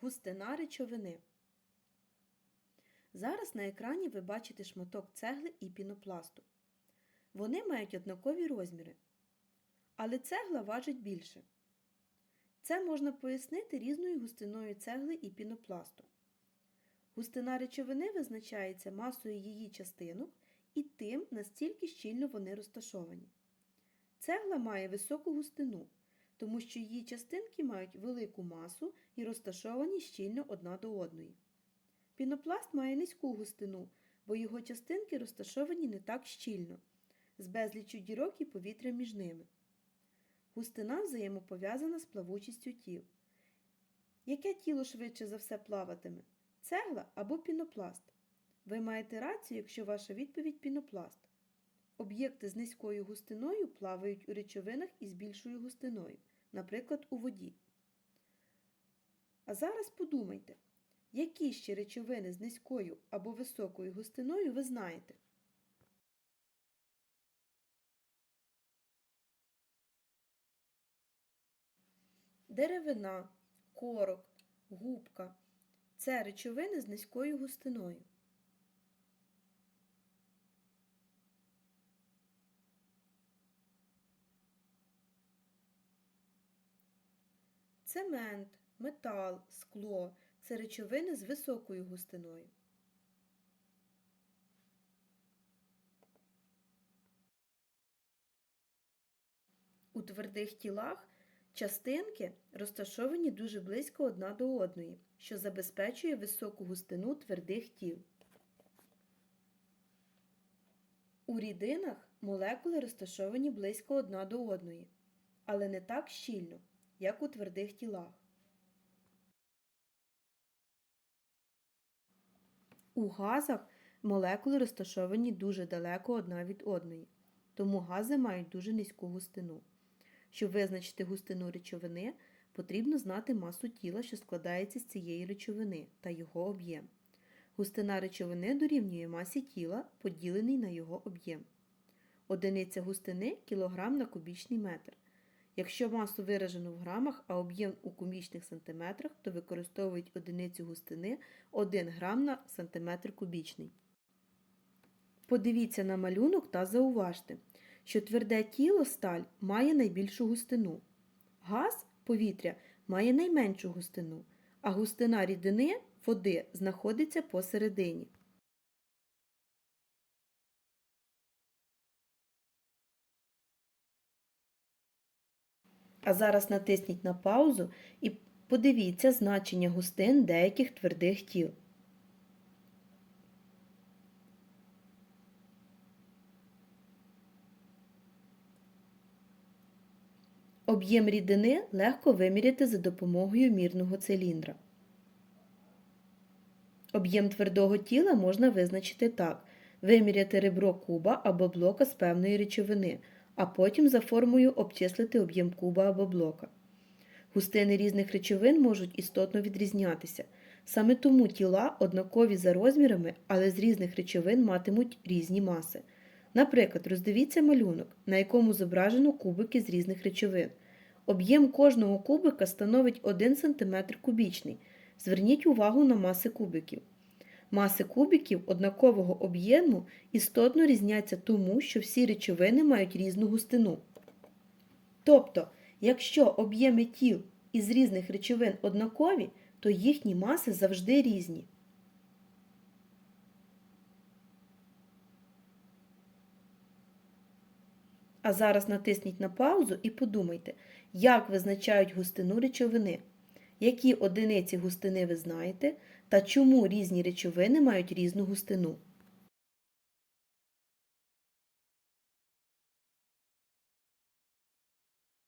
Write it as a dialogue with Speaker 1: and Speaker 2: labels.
Speaker 1: Густина речовини. Зараз на екрані ви бачите шматок цегли і пінопласту. Вони мають однакові розміри, але цегла важить більше. Це можна пояснити різною густиною цегли і пінопласту. Густина речовини визначається масою її частинок і тим, настільки щільно вони розташовані. Цегла має високу густину, тому що її частинки мають велику масу і розташовані щільно одна до одної. Пінопласт має низьку густину, бо його частинки розташовані не так щільно, з безліччю дірок і повітря між ними. Густина взаємопов'язана з плавучістю тіл. Яке тіло швидше за все плаватиме? Цегла або пінопласт? Ви маєте рацію, якщо ваша відповідь пінопласт. Об'єкти з низькою густиною плавають у речовинах із більшою густиною, наприклад, у воді. А зараз подумайте, які ще речовини з низькою або високою густиною ви знаєте? Деревина, корок, губка це речовини з низькою густиною. Цемент, метал, скло це речовини з високою густиною. У твердих тілах частинки розташовані дуже близько одна до одної, що забезпечує високу густину твердих тіл. У рідинах молекули розташовані близько одна до одної, але не так щільно, як у твердих тілах. У газах молекули розташовані дуже далеко одна від одної, тому гази мають дуже низьку густину. Щоб визначити густину речовини, потрібно знати масу тіла, що складається з цієї речовини, та його об'єм. Густина речовини дорівнює масі тіла, поділений на його об'єм. Одиниця густини кілограм на кубічний метр. Якщо масу виражено в грамах, а об'єм у кубічних сантиметрах, то використовують одиницю густини 1 грам на сантиметр кубічний. Подивіться на малюнок та зауважте, що тверде тіло сталь має найбільшу густину. Газ повітря має найменшу густину, а густина рідини води знаходиться посередині. А зараз натисніть на паузу і подивіться значення густин деяких твердих тіл. Об'єм рідини легко виміряти за допомогою мірного циліндра. Об'єм твердого тіла можна визначити так: виміряти ребро куба або блока з певної речовини, а потім за формою обчислити об'єм куба або блока. Густини різних речовин можуть істотно відрізнятися. Саме тому тіла однакові за розмірами, але з різних речовин матимуть різні маси. Наприклад, роздивіться малюнок, на якому зображено кубики з різних речовин. Об'єм кожного кубика становить 1 см кубічний. Зверніть увагу на маси кубиків. Маси кубиків однакового об'єму істотно різняться тому, що всі речовини мають різну густину. Тобто, якщо об'єми тіл із різних речовин однакові, то їхні маси завжди різні. А зараз натисніть на паузу і подумайте, як визначають густину речовини, які одиниці густини ви знаєте та чому різні речовини мають різну густину.